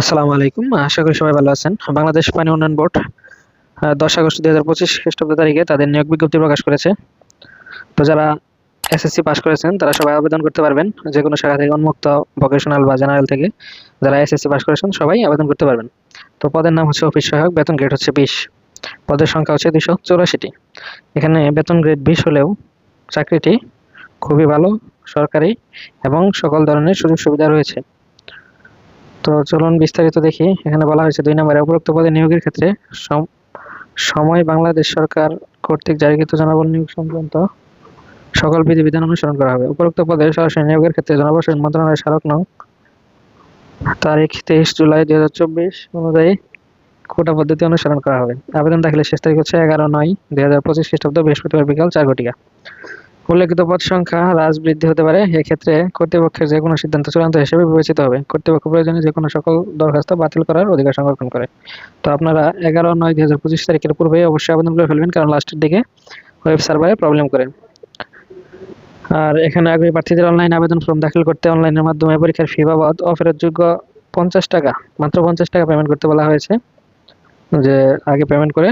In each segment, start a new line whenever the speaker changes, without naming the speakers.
আসসালামু আলাইকুম। আশা করি সবাই ভালো আছেন। বাংলাদেশ পানি উন্নয়ন বোর্ড দশ আগস্ট দুই হাজার পঁচিশ খ্রিস্টাব্দ তারিখে তাদের নিয়োগ বিজ্ঞপ্তি প্রকাশ করেছে। তো যারা এসএসসি পাস করেছেন, তারা সবাই আবেদন করতে পারবেন। যে কোনো শাখা থেকে উন্মুক্ত ভোকেশনাল বা জেনারেল থেকে যারা এসএসসি পাস করেছেন, সবাই আবেদন করতে পারবেন। তো পদের নাম হচ্ছে অফিস সহায়ক, বেতন গ্রেড হচ্ছে বিশ। পদের সংখ্যা হচ্ছে দুশো চৌরাশিটি। এখানে বেতন গ্রেড বিশ হলেও চাকরিটি খুবই ভালো, সরকারি এবং সকল ধরনের সুযোগ সুবিধা রয়েছে। তো চলুন বিস্তারিত দেখি। এখানে বলা হয়েছে দুই নম্বরে, উপরোক্ত পদে নিয়োগের ক্ষেত্রে সম- সময় বাংলাদেশ সরকার কর্তৃক জারিকৃত জনবল নিয়োগ সংক্রান্ত সকল বিধিবিধান অনুসরণ করা হবে। উপরোক্ত পদে সরাসরি নিয়োগের ক্ষেত্রে জনবসন মন্ত্রণালয়ের স্মারক নং তারিখ তেইশ জুলাই দুই হাজার চব্বিশ অনুযায়ী কোটা পদ্ধতি অনুসরণ করা হবে। আবেদন দাখিলের শেষ তারিখ হচ্ছে এগারো নয় দুই হাজার পঁচিশ খ্রিস্টাব্দ বৃহস্পতিবার বিকাল চার ঘটিকা। উল্লেখিত পদ সংখ্যা হ্রাস বৃদ্ধি হতে পারে। এক্ষেত্রে কর্তৃপক্ষের যে কোনো সিদ্ধান্ত চূড়ান্ত হিসেবে বিবেচিত হবে। কর্তৃপক্ষ প্রয়োজনে যে কোনো সকল দরখাস্ত বাতিল করার অধিকার সংরক্ষণ করে। তো আপনারা এগারো নয় দুই হাজার পঁচিশ তারিখের পূর্বে অবশ্যই আবেদন করে ফেলবেন, কারণ লাস্টের দিকে ওয়েব সার্ভারে প্রবলেম করে। আর এখানে আগ্রহী প্রার্থীদের অনলাইন আবেদন ফর্ম দাখিল করতে অনলাইনের মাধ্যমে পরীক্ষার ফি বাবদ অফেরতযোগ্য পঞ্চাশ টাকা, মাত্র পঞ্চাশ টাকা পেমেন্ট করতে বলা হয়েছে। যে আগে পেমেন্ট করে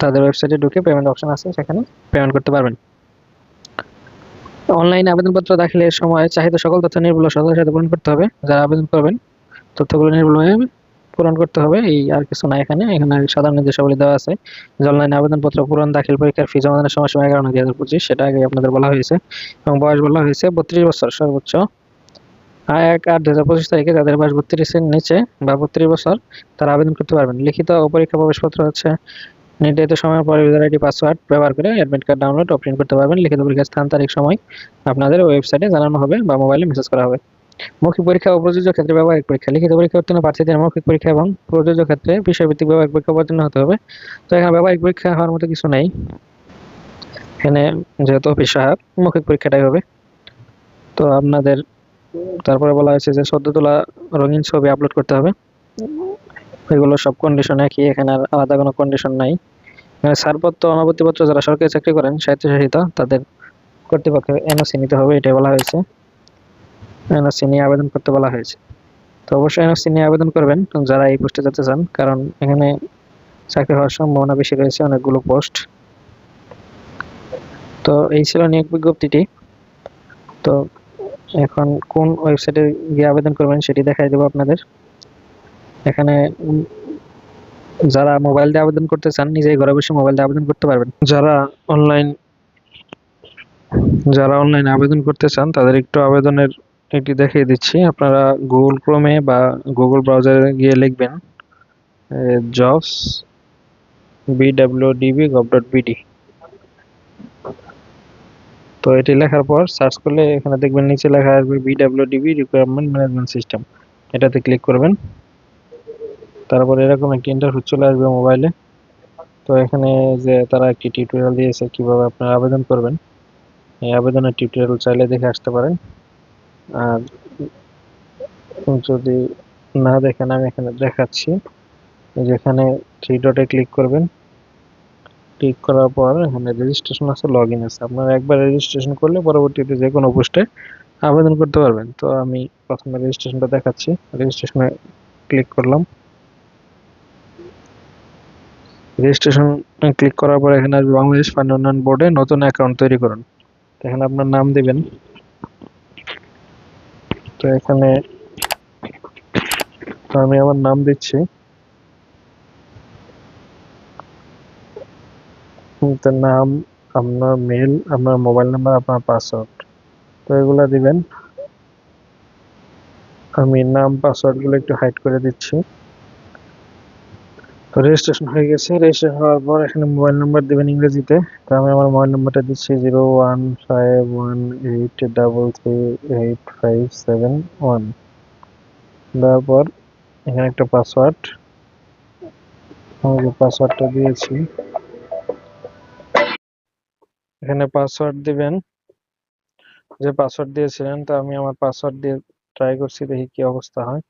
তাদের ওয়েবসাইটে ঢুকে পেমেন্ট অপশন আছে, সেখানে পেমেন্ট করতে পারবেন। অনলাইনে আবেদনপত্র দাখিলের সময় চাহিদা সকল তথ্য নির্ভুল সততার সাথে পূরণ করতে হবে। যারা আবেদন করবেন, তথ্যগুলো নির্ভুলভাবে পূরণ করতে হবে। এই আর কিছু না এখানে। এখানে সাধারণ নির্দেশাবলী দেওয়া আছে যে অনলাইনে আবেদনপত্র পূরণ, দাখিল পরীক্ষার ফি জমাদানের সময়সীমা এগারো দুই হাজার পঁচিশ। সেটা আগে আপনাদের বলা হয়েছে এবং বয়স বলা হয়েছে বত্রিশ বছর সর্বোচ্চ। আর এক আট দু হাজার পঁচিশ তারিখে যাদের বয়স বত্রিশের নিচে বা বত্রিশ বছর তারা আবেদন করতে পারবেন। লিখিত ও পরীক্ষা প্রবেশপত্র হচ্ছে নির্ধারিত সময়ের পরে ইউজার আইডি পাসওয়ার্ড ব্যবহার করে অ্যাডমিট কার্ড ডাউনলোড ও প্রিন্ট করতে পারবেন। লিখিত পরীক্ষার স্থান, তারিখ, সময় আপনাদের ওয়েবসাইটে জানানো হবে বা মোবাইলে মেসেজ করা হবে। মৌখিক পরীক্ষা ও প্রযোজ্য ক্ষেত্রে ব্যবহারিক পরীক্ষা। লিখিত পরীক্ষা উত্তীর্ণ প্রার্থীদের মৌখিক পরীক্ষা এবং প্রযোজ্য ক্ষেত্রে বিষয়ভিত্তিক ব্যবহারিক পরীক্ষা অবতীর্ণ হতে হবে। তো এখানে ব্যবহারিক পরীক্ষা হওয়ার মতো কিছু নেই। এখানে যেহেতু অফিস সহায়ক মৌখিক পরীক্ষাটাই হবে। তো আপনাদের তারপরে বলা হয়েছে যে সদ্য তোলা রঙিন ছবি আপলোড করতে হবে। এগুলো সব কন্ডিশন একই, এখানে আর আলাদা কোনো কন্ডিশন নাই। এখানে ছাড়পত্র অনাপত্তিপত্র যারা সরকারি চাকরি করেন, স্বায়ত্তশাসিত, তাদের কর্তৃপক্ষের এনওসি নিতে হবে, এটাই বলা হয়েছে। এনওসি নিয়ে আবেদন করতে বলা হয়েছে। তো অবশ্যই এনওসি নিয়ে আবেদন করবেন, যারা এই পোস্টে যেতে চান, কারণ এখানে চাকরি হওয়ার সম্ভাবনা বেশি রয়েছে, অনেকগুলো পোস্ট তো এই ছিল নিয়োগ বিজ্ঞপ্তিটি। তো এখন কোন ওয়েবসাইটে গিয়ে আবেদন করবেন, সেটি দেখাই দেবো আপনাদের। এখানে যারা মোবাইল দিয়ে আবেদন করতে চান, নিজেই ঘরে বসে মোবাইল দিয়ে আবেদন করতে পারবেন। যারা অনলাইন যারা অনলাইন আবেদন করতে চান, তাদের একটু আবেদনের এটি দেখিয়ে দিচ্ছি। আপনারা গুগল ক্রোমে বা গুগল ব্রাউজারে গিয়ে লিখবেন jobs BWDB gov dot BD তো এটি লেখার পর সার্চ করলে এখানে দেখবেন নিচে লেখা আসবে বিডাব্লিউডিবি রিকোয়ারমেন্ট ম্যানেজমেন্ট সিস্টেম এটাতে ক্লিক করবেন। তারপর এরকম একটি ইন্টারফেস চলে আসবে মোবাইলে তো এখানে যে তারা একটি টিউটোরিয়াল দিয়েছে কীভাবে আপনারা আবেদন করবেন, এই আবেদনের টিউটোরিয়াল চাইলে দেখে আসতে পারেন। আর যদি না দেখেন, আমি এখানে দেখাচ্ছি। যেখানে থ্রি ডটে ক্লিক করবেন। ক্লিক করার পর এখানে রেজিস্ট্রেশন আছে লগ ইন আছে। আপনারা একবার রেজিস্ট্রেশন করলে পরবর্তীতে যে কোনো পোস্টে আবেদন করতে পারবেন। তো আমি প্রথমে রেজিস্ট্রেশনটা দেখাচ্ছি। রেজিস্ট্রেশনে ক্লিক করলাম। রেজিস্ট্রেশন ক্লিক করার পর এখানে আসবে বাংলাদেশ পানি উন্নয়ন বোর্ডে নতুন অ্যাকাউন্ট তৈরি করুন। এখানে আপনার নাম দিবেন। তো এখানে আমি আমার নাম দিচ্ছি। তো নাম, আপনার মেল আপনার মোবাইল নাম্বার আপনার পাসওয়ার্ড তো এগুলা দিবেন। আমি নাম পাসওয়ার্ডগুলো একটু হাইড করে দিচ্ছি। রেজিস্ট্রেশন হয়ে গেছে। রেজিস্ট্রেশন হওয়ার পর এখানে মোবাইল নাম্বার দিবেন ইংরেজিতে। তো আমি আমার মোবাইল নাম্বারটা দিচ্ছি zero one five one eight double three eight five seven one দেওয়ার পর এখানে একটা পাসওয়ার্ড আমি যে পাসওয়ার্ডটা দিয়েছি। এখানে পাসওয়ার্ড দিবেন। যে পাসওয়ার্ড দিয়েছিলেন, তো আমি আমার পাসওয়ার্ড দিয়ে ট্রাই করছি, দেখি কি অবস্থা হয়।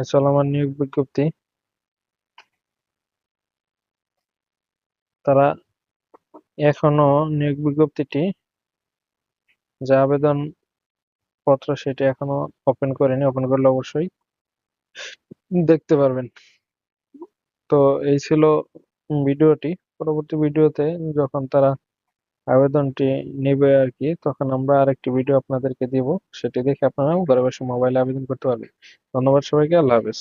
এই চলো আমার নিয়োগ বিজ্ঞপ্তি। তারা এখনও নিয়োগ বিজ্ঞপ্তিটি যে আবেদন পত্র সেটি এখনও ওপেন করিনি ওপেন করলে অবশ্যই দেখতে পারবেন। তো এই ছিল ভিডিওটি। পরবর্তী ভিডিওতে যখন তারা আবেদনটি নেবে আর কি তখন আমরা আরেকটি ভিডিও আপনাদেরকে দিব। সেটি দেখে আপনারা ঘরে বসে মোবাইলে আবেদন করতে পারবেন। ধন্যবাদ সবাইকে। আল্লাহ হাফেজ।